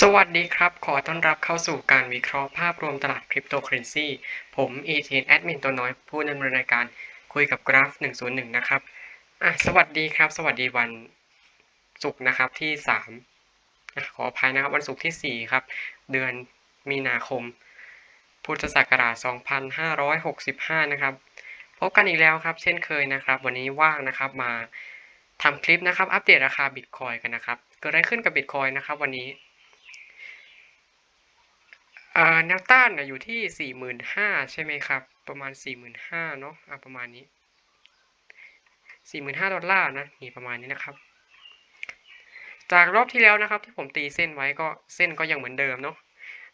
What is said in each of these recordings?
สวัสดีครับ ขอต้อนรับเข้าสู่การวิเคราะห์ภาพรวมตลาดคริปโตเคอเรนซีผมเอเทนแอดมินตัวน้อยผู้ดำเนินรายการคุยกับกราฟ 101 นะครับอะสวัสดีครับ สวัสดีวันศุกร์นะครับที่3ขออภัยนะครับวันศุกร์ที่ 4 ครับ เดือนมีนาคม พุทธศักราช 2565 นะครับ พบกันอีกแล้วครับ เช่นเคยนะครับ วันนี้ว่างนะครับมาทำคลิปนะครับ อัปเดตราคาบิตคอยกันนะครับ เกิดอะไรขึ้นกับบิตคอยนะครับ วันนี้ อ่าแนวต้านนะอยู่ที่สี่หมื่นห้าใช่ไหมครับ ประมาณสี่หมื่นห้าเนาะอ่าประมาณนี้สี่หมื่นห้าดอลลาร์นะนี่ประมาณนี้นะครับ จากรอบที่แล้วนะครับ ที่ผมตีเส้นไว้ก็เส้นก็ยังเหมือนเดิมเนาะ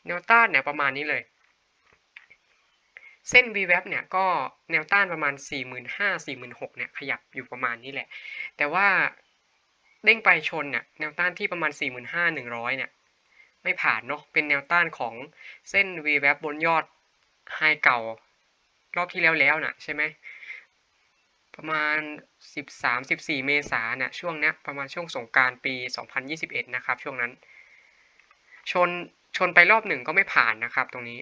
แนวต้านเนี่ยประมาณนี้เลย เส้น VWAP เนี่ยก็แนวต้านประมาณ 4 5 0 0 0 4 6 0 0 0 เนี่ยขยับอยู่ประมาณนี้แหละ แต่ว่าเด้งไปชนเนี่ยแนวต้านที่ประมาณ 4 5 1 0 0 เนี่ย ไม่ผ่านเนาะเป็นแนวต้านของเส้น VWAP บนยอดไฮเก่ารอบที่แล้วแล้วนะใช่ไหมประมาณ 13-14 เมษายนนะช่วงนี้ประมาณช่วงสงการปี 2021 นะครับ ช่วงนั้น ชนชนไปรอบหนึ่งก็ไม่ผ่านนะครับตรงนี้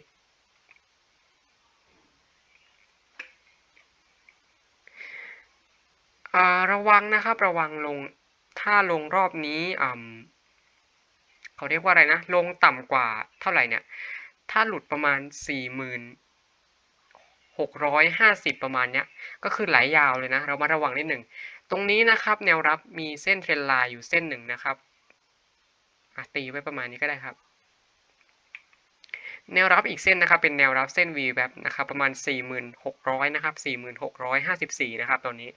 ระวังนะครับระวังลงถ้าลงรอบนี้อ่า เขาเรียกว่าอะไรนะ ลงต่ำกว่าเท่าไหร่เนี่ย ถ้าหลุดประมาณสี่หมื่นหกร้อยห้าสิบประมาณเนี้ย ก็คือไหลยาวเลยนะ เรามาระวังนิดหนึ่ง ตรงนี้นะครับแนวรับมีเส้นเทรนไลน์อยู่เส้นหนึ่งนะครับตีไว้ประมาณนี้ก็ได้ครับ แนวรับอีกเส้นนะครับ เป็นแนวรับเส้น V แบบนะครับ ประมาณ 4,600 นะครับ 4,654 นะครับตอนนี้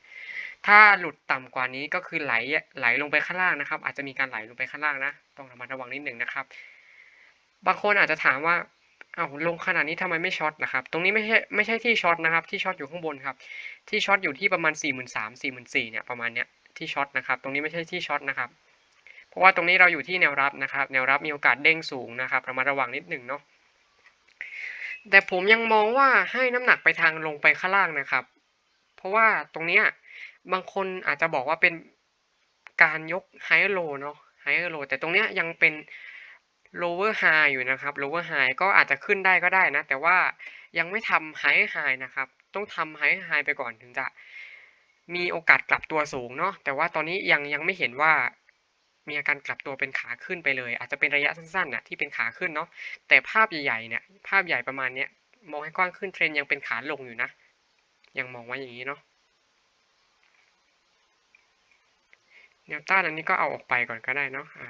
ถ้าหลุดต่ำกว่านี้ก็คือไหลไหลลงไปข้างล่างนะครับ อาจจะมีการไหลลงไปข้างล่างนะ ต้องระมัดระวังนิดหนึ่งนะครับ บางคนอาจจะถามว่าเอาลงขนาดนี้ทำไมไม่ช็อตนะครับ ตรงนี้ไม่ใช่ไม่ใช่ที่ช็อตนะครับ ที่ช็อตอยู่ข้างบนครับ ที่ช็อตอยู่ที่ประมาณ 4 3 0 0 0 4 4 0 0 0เนี่ยประมาณเนี้ยที่ช็อตนะครับ ตรงนี้ไม่ใช่ที่ช็อตนะครับ เพราะว่าตรงนี้เราอยู่ที่แนวรับนะครับ แนวรับมีโอกาสเด้งสูงนะครับระมัดระวังนิดหนึ่งเนาะ แต่ผมยังมองว่าให้น้ำหนักไปทางลงไปข้างล่างนะครับ เพราะว่าตรงเนี้ย บางคนอาจจะบอกว่าเป็นการยกไฮโลเนาะไฮโลแต่ตรงเนี้ยยังเป็น lower high อยู่นะครับ lower high ก็อาจจะขึ้นได้ก็ได้นะ แต่ว่ายังไม่ทำ high high นะครับ ต้องทำ high high ไปก่อนถึงจะมีโอกาสกลับตัวสูงเนาะแต่ว่าตอนนี้ยังยังไม่เห็นว่ามีอาการกลับตัวเป็นขาขึ้นไปเลย อาจจะเป็นระยะสั้นๆนะที่เป็นขาขึ้นเนาะแต่ภาพใหญ่ๆเนี่ยภาพใหญ่ประมาณเนี้ยมองให้กว้างขึ้นเทรนยังเป็นขาลงอยู่นะ ยังมองว่าอย่างนี้เนาะ นวต้านอันนี้ก็เอาออกไปก่อนก็ได้เนาะะ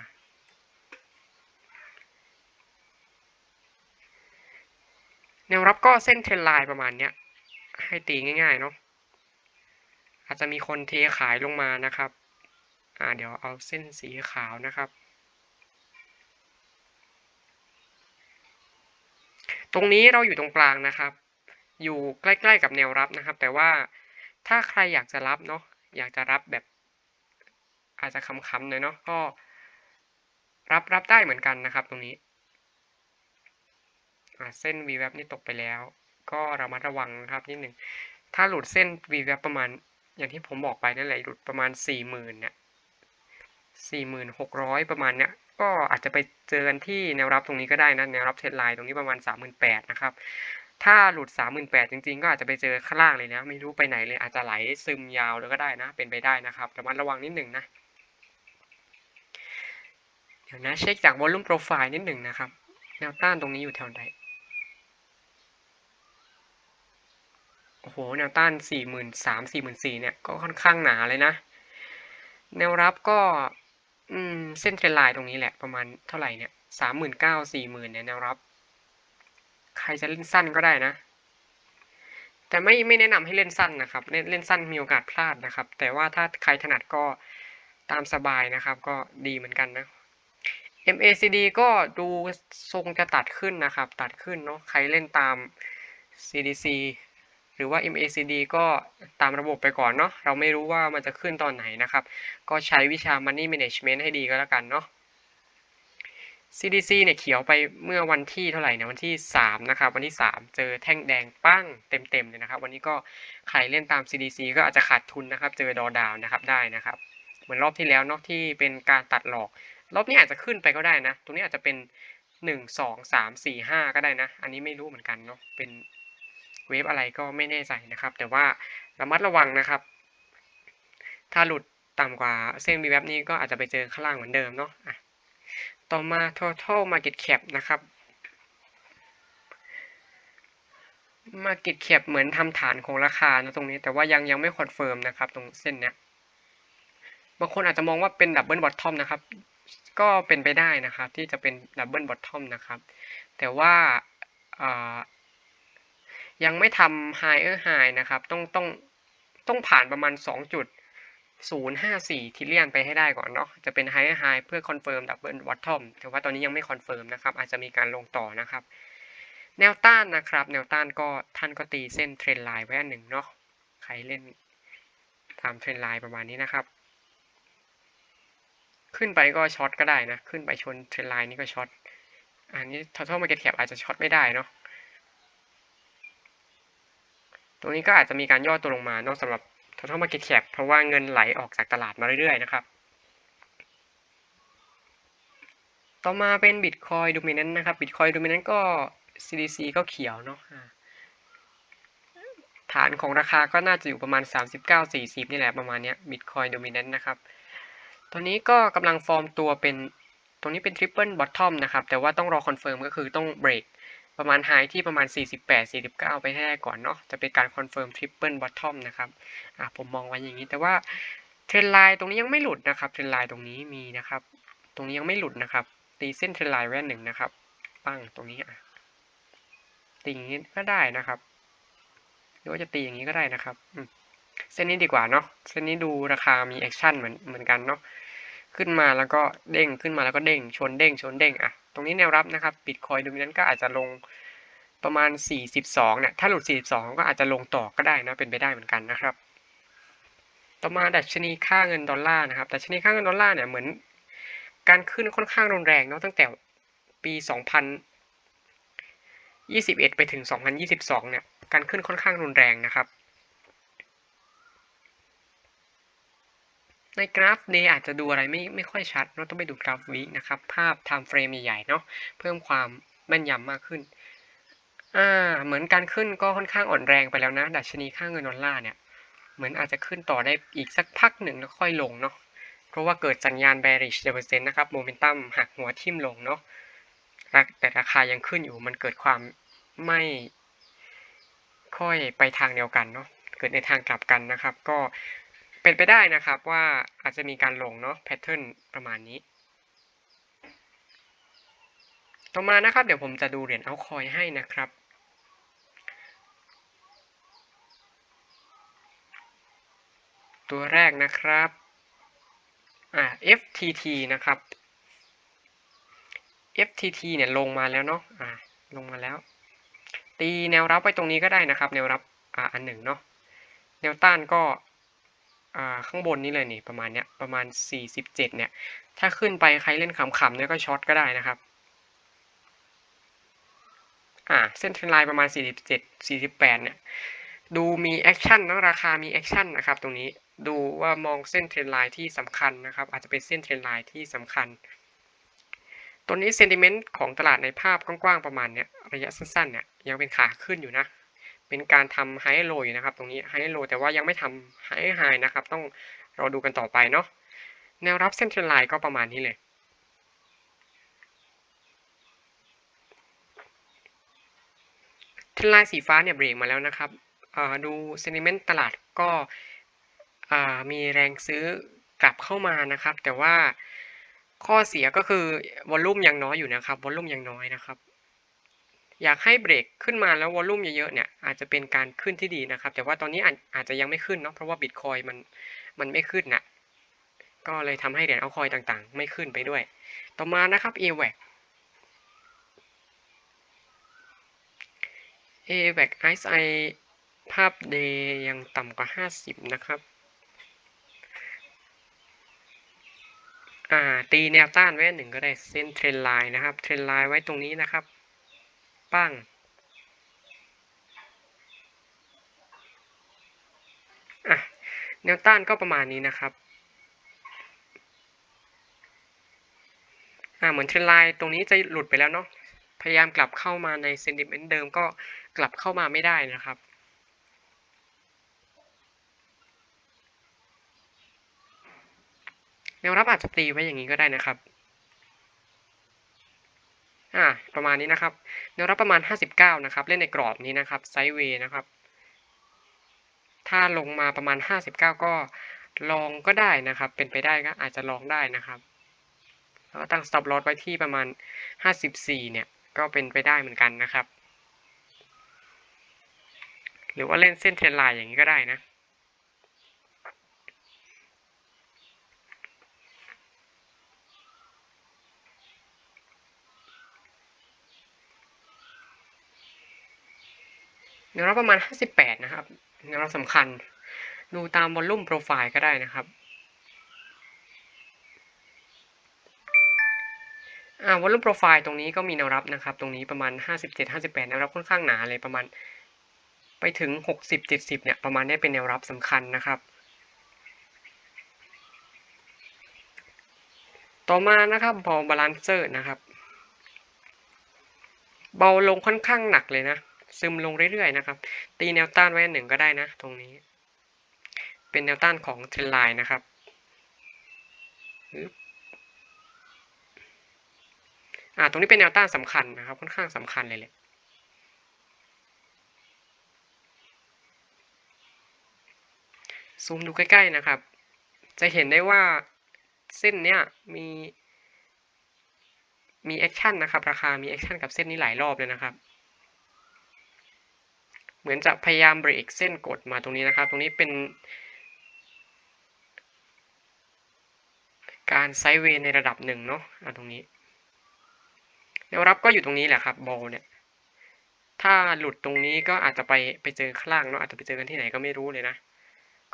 แนวรับก็เส้นเทรนไลน์ประมาณเนี้ย ให้ตีง่ายๆเนาะอาจจะมีคนเทขายลงมานะครับ อ่าเดี๋ยวเอาเส้นสีขาวนะครับ ตรงนี้เราอยู่ตรงกลางนะครับ อยู่ใกล้ๆกับแนวรับนะครับ แต่ว่าถ้าใครอยากจะรับเนาะอยากจะรับแบบ อาจจะค้ำๆหน่อยเนาะก็ รับรับได้เหมือนกันนะครับ ตรงนี้เส้น v w a p นี่ตกไปแล้ว ก็ระมัดระวังนะครับนิดหนึ่งถ้าหลุดเส้น v w a p ประมาณ อย่างที่ผมบอกไปนั่นแหละหลุดประมาณ 4 0,000เนี่ย4,600 ประมาณเนี้ยก็อาจจะไปเจอกันที่แนวรับตรงนี้ก็ได้นะแนวรับเทรนไลน์ตรงนี้ประมาณ 38,000นะครับถ้าหลุด 38,000จริงๆ ก็อาจจะไปเจอข้างล่างเลยนะ ไม่รู้ไปไหนเลยอาจจะไหลซึมยาวเลยก็ได้นะ เป็นไปได้นะครับระมัดระวังนิดหนึ่งนะ ดี๋ยวนะเช็คจากวอลลุ่มโปรไฟล์นิดหนึ่งนะครับ แนวต้านตรงนี้อยู่แถวไหนโอ้โห แนวต้านสี่หมื่นสามสี่หมื่นสี่เนี่ย ก็ค่อนข้างหนาเลยนะ แนวรับก็ อืม เส้นเทรนไลน์ตรงนี้แหละประมาณเท่าไหร่เนี่ยสามหมื่นเก้าสี่หมื่นเนี่ยแนวรับ ใครจะเล่นสั้นก็ได้นะ แต่ไม่ไม่แนะนำให้เล่นสั้นนะครับ เล่นเล่นสั้นมีโอกาสพลาดนะครับ แต่ว่าถ้าใครถนัดก็ตามสบายนะครับ ก็ดีเหมือนกันนะ MACD ก็ดูทรงจะตัดขึ้นนะครับ ตัดขึ้นเนาะใครเล่นตาม CDC หรือว่า MACD ก็ตามระบบไปก่อนเนาะเราไม่รู้ว่ามันจะขึ้นตอนไหนนะครับ ก็ใช้วิชา Money Management ให้ดีก็แล้วกันเนาะ CDC เนี่ยเขียวไปเมื่อวันที่เท่าไหร่นะวันที่ 3 นะครับ วันที่ 3 เจอแท่งแดงปั้งเต็มๆเลยนะครับ วันนี้ก็ใครเล่นตาม CDC ก็อาจจะขาดทุนนะครับ เจอดอดาวนะครับได้นะครับ เหมือนรอบที่แล้วเนาะที่เป็นการตัดหลอก รอบนี้อาจจะขึ้นไปก็ได้นะ ตรงนี้อาจจะเป็นหนึ่งสองสามสี่ห้าก็ได้นะ อันนี้ไม่รู้เหมือนกันเนาะ เป็นเวฟอะไรก็ไม่แน่ใจนะครับ แต่ว่าระมัดระวังนะครับ ถ้าหลุดต่ำกว่าเส้น v w a p นี้ก็อาจจะไปเจอข้างล่างเหมือนเดิมเนาะะต่อมา total market cap นะครับ market cap เหมือนทำฐานของราคานะตรงนี้ แต่ว่ายังยังไม่คอนเฟิร์มนะครับ ตรงเส้นเนี้ยบางคนอาจจะมองว่าเป็นดับเบิลบอททอมนะครับ ก็เป็นไปได้นะครับ ที่จะเป็นดับเบิลบอททอมนะครับ แต่ว่ายังไม่ทำไฮเออร์ไฮนะครับ ต้องต้องต้องผ่านประมาณ 2.054ทิลเลียนไปให้ได้ก่อนเนาะจะเป็นไฮเออร์ไฮเพื่อคอนเฟิร์มดับเบิลบอททอมแต่ว่าตอนนี้ยังไม่คอนเฟิร์มนะครับ อาจจะมีการลงต่อนะครับ แนวต้านนะครับ แนวต้านก็ท่านก็ตีเส้นเทรนไลน์ไว้อันหนึ่งเนาะใครเล่นตามเทรนไลน์ประมาณนี้นะครับ ขึ้นไปก็ช็อตก็ได้นะ ขึ้นไปชนเทรนไลน์นี่ก็ช็อต อันนี้ total market cap อาจจะช็อตไม่ได้เนาะ ตรงนี้ก็อาจจะมีการย่อตัวลงมาเนาะสำหรับ total market cap เพราะว่าเงินไหลออกจากตลาดมาเรื่อยๆนะครับ ต่อมาเป็น Bitcoin Dominant นะครับ Bitcoin Dominant ก็ CDC ก็เขียวเนาะฐานของราคาก็น่าจะอยู่ประมาณ 39-40 นี่แหละประมาณนี้ Bitcoin Dominant นะครับ ตอนนี้ก็กำลังฟอร์มตัวเป็นตรงนี้เป็น Triple Bottom นะครับ แต่ว่าต้องรอคอนเฟิร์มก็คือต้องเบรกประมาณไฮที่ประมาณ 48-49 ไปให้ได้ก่อนเนาะจะเป็นการคอนเฟิร์ม Triple Bottom นะครับอะผมมองไว้อย่างนี้แต่ว่าเทรนไลน์ตรงนี้ยังไม่หลุดนะครับเทรนไลน์ตรงนี้มีนะครับ ตรงนี้ยังไม่หลุดนะครับ ตีเส้นเทรนไลน์ไว้หนึ่งนะครับปั้งตรงนี้อะตีอย่างนี้ก็ได้นะครับ หรือว่าจะตีอย่างนี้ก็ได้นะครับ เส้นนี้ดีกว่าเนาะเส้นนี้ดูราคามีแอคชั่นเหมือนเหมือนกันเนาะขึ้นมาแล้วก็เด้งขึ้นมาแล้วก็เด้งชนเด้งชนเด้งอะตรงนี้แนวรับนะครับบิตคอยดูนั้นก็อาจจะลงประมาณ 42เนี่ยถ้าหลุด 42 ก็อาจจะลงต่อก็ได้นะเป็นไปได้เหมือนกันนะครับ ต่อมาดัชนีค่าเงินดอลลาร์นะครับดัชนีค่าเงินดอลลาร์เนี่ยเหมือน การขึ้นค่อนข้างรุนแรงเนาะตั้งแต่ปี 2021 ไปถึง 2022 เนี่ยการขึ้นค่อนข้างรุนแรงนะครับ ในกราฟเดย์อาจจะดูอะไรไม่ไม่ค่อยชัดเราต้องไปดูกราฟวีนะครับ ภาพ time frame ใหญ่ๆเนาะเพิ่มความแม่นยำมากขึ้นอ่าเหมือนการขึ้นก็ค่อนข้างอ่อนแรงไปแล้วนะ ดัชนีค่าเงินดอลลาร์เนี่ย เหมือนอาจจะขึ้นต่อได้อีกสักพักหนึ่งแล้วค่อยลงเนาะเพราะว่าเกิดสัญญาณ bearish เปอร์เซ็นต์นะครับโมเมนตัมหักหัวทิ่มลงเนาะแต่ราคายังขึ้นอยู่มันเกิดความไม่ค่อยไปทางเดียวกันเนาะเกิดในทางกลับกันนะครับ ก็ เป็นไปได้นะครับว่าอาจจะมีการลงเนาะแพทเทิร์นประมาณนี้ ต่อมานะครับ เดี๋ยวผมจะดูเหรียญเอาคอยให้นะครับตัวแรกนะครับ อ่า FTT นะครับ FTT เนี่ยลงมาแล้วเนาะ อ่า ลงมาแล้ว ตีแนวรับไว้ตรงนี้ก็ได้นะครับ แนวรับ อ่า อันหนึ่งเนาะ แนวต้านก็ อ่าข้างบนนี้เลยนี่ประมาณเนี้ยประมาณ 47 เนี่ย ถ้าขึ้นไปใครเล่นขำๆเนี่ยก็ช็อตก็ได้นะครับอ่าเส้นเทรนไลน์ประมาณ 47 48 เนี่ยดูมีแอคชั่นนะราคามีแอคชั่นนะครับตรงนี้ดูว่ามองเส้นเทรนไลน์ที่สำคัญนะครับ อาจจะเป็นเส้นเทรนไลน์ที่สำคัญตัวนี้เซนติเมนต์ของตลาดในภาพกว้างๆประมาณเนี้ยระยะสั้นๆเนี่ยยังเป็นขาขึ้นอยู่นะ เป็นการทำไฮโลอยู่นะครับ ตรงนี้ไฮโลแต่ว่ายังไม่ทำไฮไฮนะครับ ต้องรอดูกันต่อไปเนาะแนวรับเส้นเทรนไลน์ก็ประมาณนี้เลยเทรนไลน์สีฟ้าเนี่ยเบรกมาแล้วนะครับดูเซนิเมนต์ตลาดก็มีแรงซื้อกลับเข้ามานะครับ แต่ว่าข้อเสียก็คือวอลลุ่มยังน้อยอยู่นะครับวอลลุ่มยังน้อยนะครับ อยากให้เบรกขึ้นมาแล้ววอลลุ่มเยอะๆเนี่ยอาจจะเป็นการขึ้นที่ดีนะครับ แต่ว่าตอนนี้อาจจะยังไม่ขึ้นเนาะเพราะว่าบิตคอยมันมันไม่ขึ้นนะก็เลยทำให้เหรียญเอาคอยต่างๆ ไม่ขึ้นไปด้วย ต่อมานะครับ AVAC AVAC RSI ภาพเดย์ยังต่ำกว่า 50 นะครับตีแนวต้านไว้หนึ่งก็ได้เส้นเทรนไลน์นะครับ เทรนไลน์ไว้ตรงนี้นะครับ ปั้งอะแนวต้านก็ประมาณนี้นะครับอ่าเหมือนเทรนไลน์ตรงนี้จะหลุดไปแล้วเนาะพยายามกลับเข้ามาในเซนติเมนต์เดิมก็กลับเข้ามาไม่ได้นะครับแนวรับอาจจะตีไว้อย่างนี้ก็ได้นะครับ อ่าประมาณนี้นะครับแนวรับประมาณ 59 นะครับ เล่นในกรอบนี้นะครับไซด์เวย์นะครับ ถ้าลงมาประมาณ 59 ก็ลองก็ได้นะครับ เป็นไปได้ก็อาจจะลองได้นะครับแล้วก็ตั้ง stop loss ไว้ที่ประมาณ 54 เนี่ย ก็เป็นไปได้เหมือนกันนะครับ หรือว่าเล่นเส้นเทรนไลน์อย่างนี้ก็ได้นะ แนวรับประมาณ 58 นะครับแนวรับสำคัญ ดูตามวอลลุ่มโปรไฟล์ก็ได้นะครับอ่าวอลลุ่มโปรไฟล์ตรงนี้ก็มีแนวรับนะครับ ตรงนี้ประมาณ 57 58 แนวรับค่อนข้างหนาเลยประมาณไปถึง 60 70 เนี่ย ประมาณนี้เป็นแนวรับสำคัญนะครับ ต่อมานะครับบอลบาลานเซอร์นะครับ เบาลงค่อนข้างหนักเลยนะ ซึมลงเรื่อยๆนะครับ ตีแนวต้านไว้หนึ่งก็ได้นะ ตรงนี้ เป็นแนวต้านของเทรนไลน์นะครับอ่าตรงนี้เป็นแนวต้านสำคัญนะครับ ค่อนข้างสำคัญเลยแหละซูมดูใกล้ๆนะครับ จะเห็นได้ว่าเส้นเนี้ยมีมีแอคชั่นนะครับ ราคามีแอคชั่นกับเส้นนี้หลายรอบเลยนะครับ เหมือนจะพยายามเบรกเส้นกดมาตรงนี้นะครับ ตรงนี้เป็นการไซด์เวย์ในระดับหนึ่งเนาะตรงนี้แนวรับก็อยู่ตรงนี้แหละครับบอลเนี่ย ถ้าหลุดตรงนี้ก็อาจจะไปไปเจอข้างล่างเนาะอาจจะไปเจอกันที่ไหนก็ไม่รู้เลยนะ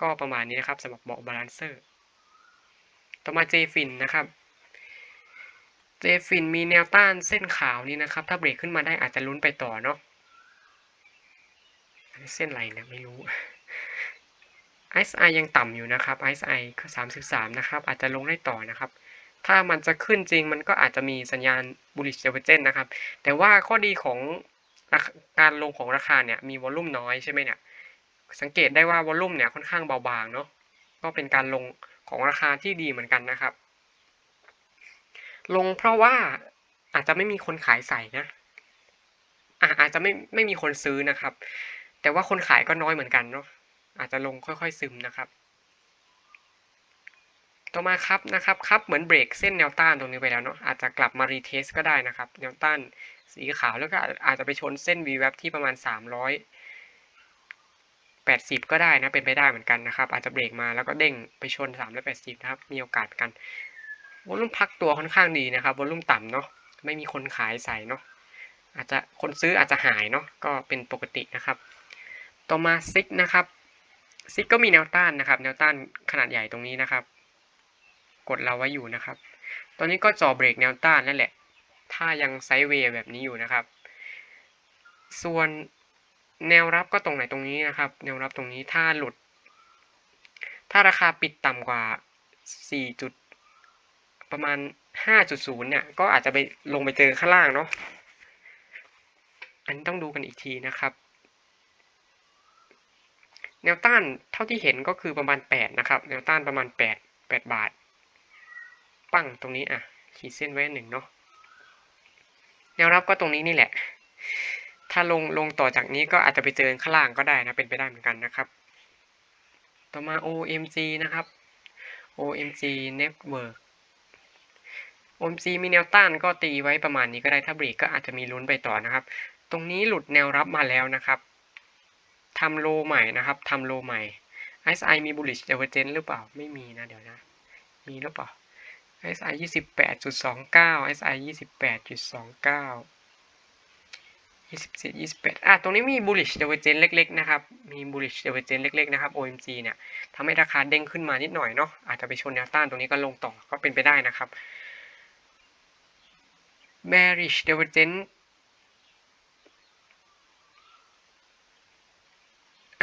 ก็ประมาณนี้นะครับสำหรับเบาะบาลานเซอร์ ต่อมาเจฟินนะครับ เจฟินมีแนวต้านเส้นขาวนี้นะครับ ถ้าเบรกขึ้นมาได้อาจจะลุ้นไปต่อเนาะ เส้นอะไรเนี่ยไม่รู้ RSI ยังต่ำอยู่นะครับ RSI คือ33 นะครับ อาจจะลงได้ต่อนะครับ ถ้ามันจะขึ้นจริงมันก็อาจจะมีสัญญาณ bullish divergence นะครับ แต่ว่าข้อดีของการลงของราคาเนี่ยมีวอลลุ่มน้อยใช่ไหมเนี่ย สังเกตได้ว่าวอลลุ่มเนี่ยค่อนข้างเบาบางเนาะ ก็เป็นการลงของราคาที่ดีเหมือนกันนะครับ ลงเพราะว่าอาจจะไม่มีคนขายใส่นะอะอาจจะไม่ไม่มีคนซื้อนะครับ แต่ว่าคนขายก็น้อยเหมือนกันเนาะอาจจะลงค่อยๆซึมนะครับ ต่อมาครับนะครับครับเหมือนเบรกเส้นแนวต้านตรงนี้ไปแล้วเนาะอาจจะกลับมารีเทสก็ได้นะครับ แนวต้านสีขาวแล้วก็อาจจะไปชนเส้น VWAP ที่ประมาณ 380 ก็ได้นะเป็นไปได้เหมือนกันนะครับ อาจจะเบรกมาแล้วก็เด้งไปชน 380 นะครับ มีโอกาสกันวอลุ่มพักตัวค่อนข้างดีนะครับวอลุ่มต่ำเนาะไม่มีคนขายใส่เนาะอาจจะคนซื้ออาจจะหายเนาะก็เป็นปกตินะครับ ต่อมาซิกนะครับซิกก็มีแนวต้านนะครับ แนวต้านขนาดใหญ่ตรงนี้นะครับ กดเราไว้อยู่นะครับ ตอนนี้ก็จ่อเบรกแนวต้านนั่นแหละ ถ้ายังไซด์เวย์แบบนี้อยู่นะครับ ส่วนแนวรับก็ตรงไหนตรงนี้นะครับ แนวรับตรงนี้ถ้าหลุด ถ้าราคาปิดต่ำกว่า 4 จุด ประมาณ 5.0 เนี่ย ก็อาจจะไปลงไปเจอข้างล่างเนาะ อันนี้ต้องดูกันอีกทีนะครับ แนวต้านเท่าที่เห็นก็คือประมาณ 8 นะครับ แนวต้านประมาณ 8 8 บาท ปั้งตรงนี้อะ ขีดเส้นไว้หนึ่งเนาะแนวรับก็ตรงนี้นี่แหละ ถ้าลงลงต่อจากนี้ก็อาจจะไปเจอข้างล่างก็ได้นะ เป็นไปได้เหมือนกันนะครับ ต่อมา OMG นะครับ OMG Network OMG มีแนวต้านก็ตีไว้ประมาณนี้ก็ได้ถ้าเบรกก็อาจจะมีลุ้นไปต่อนะครับ ตรงนี้หลุดแนวรับมาแล้วนะครับ ทำโลใหม่นะครับทำโลใหม่ SI มี bullish divergence หรือเปล่า ไม่มีนะ เดี๋ยวนะ มีหรือเปล่า SI ยี่สิบแปดจุดสองเก้า SI ยี่สิบแปดจุดสองเก้ายี่สิบเจ็ดยี่สิบแปดอะตรงนี้มี bullish divergence เล็ก ๆ นะครับ มี bullish divergence เล็ก ๆ นะครับ OMG เนี่ยทำให้ราคาเด้งขึ้นมานิดหน่อยเนาะ อาจจะไปชนแนวต้านตรงนี้ก็ลงต่อ ก็เป็นไปได้นะครับ bearish divergence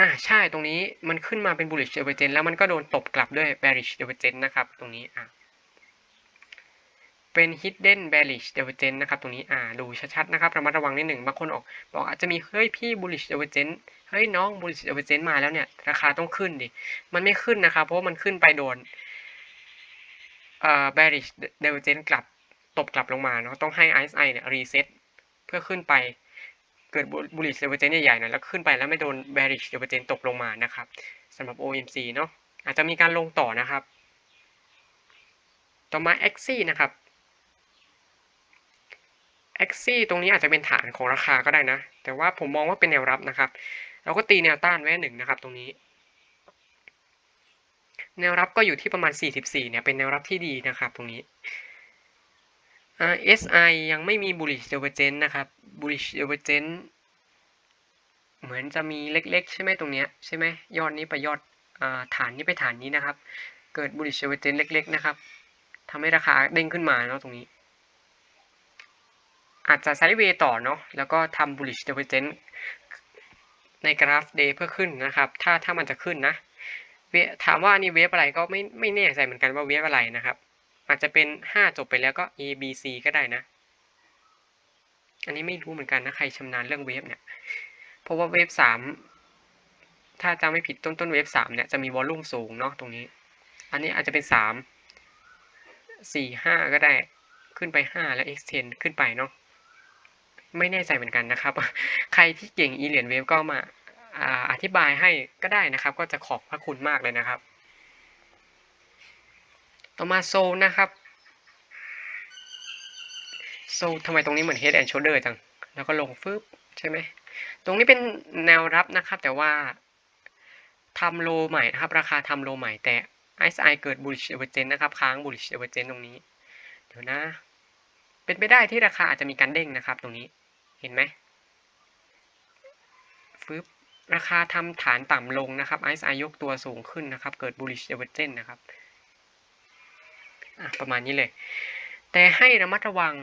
อ่าใช่ตรงนี้มันขึ้นมาเป็น bullish divergence แล้วมันก็โดนตบกลับด้วย bearish divergence นะครับตรงนี้อะเป็น hidden bearish divergence นะครับตรงนี้อ่าดูชัดๆนะครับระมัดระวังนิดหนึ่งบางคนออกบอกอาจจะมีเฮ้ยพี่ bullish divergence เฮ้ยน้อง bullish divergence มาแล้วเนี่ยราคาต้องขึ้นดิมันไม่ขึ้นนะครับเพราะมันขึ้นไปโดนเอ่อ bearish divergence กลับตบกลับลงมาเนาะต้องให้ RSI เนี่ย reset เพื่อขึ้นไป เกิด bullish divergence ใหญ่ๆหน่อยแล้วขึ้นไปแล้วไม่โดน bearish divergence ตกลงมานะครับสำหรับ OMC เนาะอาจจะมีการลงต่อนะครับ ต่อมา a x i นะครับ a x i ตรงนี้อาจจะเป็นฐานของราคาก็ได้นะ แต่ว่าผมมองว่าเป็นแนวรับนะครับ เราก็ตีแนวต้านไว้หนึ่งนะครับ ตรงนี้ แนวรับก็อยู่ที่ประมาณ 44เนี่ยเป็นแนวรับที่ดีนะครับ ตรงนี้ RSI ยังไม่มี bullish divergence นะครับ bullish divergence เหมือนจะมีเล็ก ๆ ใช่ไหมตรงเนี้ยใช่ไหมยอดนี้ไปยอดอฐานนี้ไปฐานนี้นะครับ เกิด bullish divergence เล็ก ๆ นะครับทำให้ราคาเด้งขึ้นมาเนาะตรงนี้ อาจจะไซด์เวย์ต่อเนาะแล้วก็ทำ bullish divergence ในกราฟ day เพื่อขึ้นนะครับ ถ้าถ้ามันจะขึ้นนะเวถามว่านี่เวฟอะไรก็ไม่ไม่แน่ใจเหมือนกันว่าเวฟอะไรนะครับ อาจจะเป็นห้าจบไปแล้วก็ A B C ก็ได้นะ อันนี้ไม่รู้เหมือนกันนะ ใครชำนาญเรื่องเวฟเนี่ย เพราะว่าเวฟสามถ้าจำไม่ผิดต้นต้นเวฟสามเนี่ยจะมีวอลลุ่มสูงเนาะตรงนี้ อันนี้อาจจะเป็นสามสี่ห้าก็ได้ ขึ้นไปห้าแล้ว extend ขึ้นไปเนาะ ไม่แน่ใจเหมือนกันนะครับ ใครที่เก่งอีเหรียญเวฟก็มาอาอธิบายให้ก็ได้นะครับ ก็จะขอบพระคุณมากเลยนะครับ ต่อมาโซนะครับโซทำไมตรงนี้เหมือน head and shoulder จัง แล้วก็ลงฟึบใช่ไหม ตรงนี้เป็นแนวรับนะครับ แต่ว่าทำโลใหม่นะครับ ราคาทำโลใหม่แต่ RSI เกิด bullish divergence นะครับ ค้าง bullish divergence ตรงนี้ เดี๋ยวนะ เป็นไปได้ที่ราคาอาจจะมีการเด้งนะครับ ตรงนี้เห็นไหมฟึบราคาทำฐานต่ำลงนะครับ RSI ยกตัวสูงขึ้นนะครับ เกิด bullish divergence นะครับ ประมาณนี้เลย แต่ให้ระมัดระวัง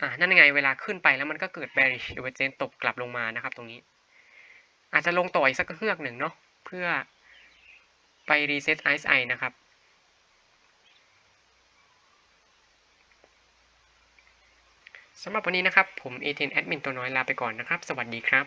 อ่านั่นไงเวลาขึ้นไปแล้วมันก็เกิด bearish divergence ตกกลับลงมานะครับ ตรงนี้ อาจจะลงต่ออีกสักเฮือกหนึ่งเนาะเพื่อไป reset RSI นะครับสำหรับวันนี้นะครับ ผม A10 Admin ตัวน้อยลาไปก่อนนะครับ สวัสดีครับ